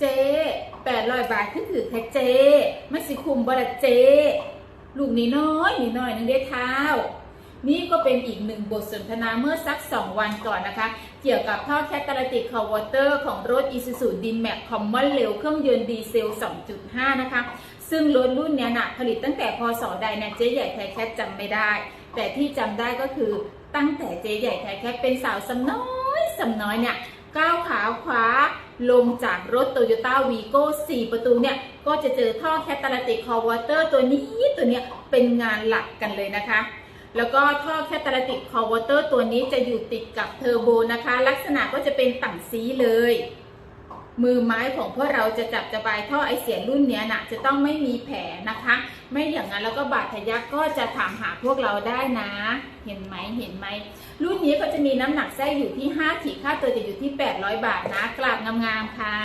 เจแปดร้อยบาทคือถือแค่เจมันสิคุมบละเจลูกนี้น้อยนี่น้อยนึงได้เท้า นี่ก็เป็นอีกหนึ่งบทสนทนาเมื่อสัก 2 วันก่อนนะคะ เกี่ยวกับท่อแคตตาลิติกคอวอเตอร์ของรถ Isuzu D-Max Common เร็วเครื่องยนต์ดีเซล 2.5 นะคะ ซึ่งรถรุ่นเนี้ยนะผลิตตั้งแต่พศใดนะเจ๊ใหญ่ไทยแคทจำไม่ได้ แต่ที่จำได้ก็คือตั้งแต่เจ๊ใหญ่ไทยแคทเป็นสาวสำน้อยสำน้อยเนี่ยก้าวขาขวา ลงจากรถ Toyota Vigo 4ประตูเนี่ย ก็จะเจอท่อแคตตาลิติกคอวอเตอร์ตัวนี้ตัวเนี้ยเป็นงานหลักกันเลยนะคะ แล้วก็ท่อแคตตาลิติกคอวอเตอร์ตัวนี้จะอยู่ติดกับเทอร์โบนะคะ ลักษณะก็จะเป็นต่างสีเลย มือไม้ของพวกเราจะจับจะบายท่อไอเสียรุ่นเนี้ยนะจะต้องไม่มีแผลนะคะ ไม่อย่างนั้นแล้วก็บาดทะยักก็จะถามหาพวกเราได้นะ เห็นไหมเห็นไหมรุ่นนี้ก็จะมีน้ำหนักไส้อยู่ที่5ขีดค่าตัวจะอยู่ที่ 800 บาทนะกราบงามๆค่ะ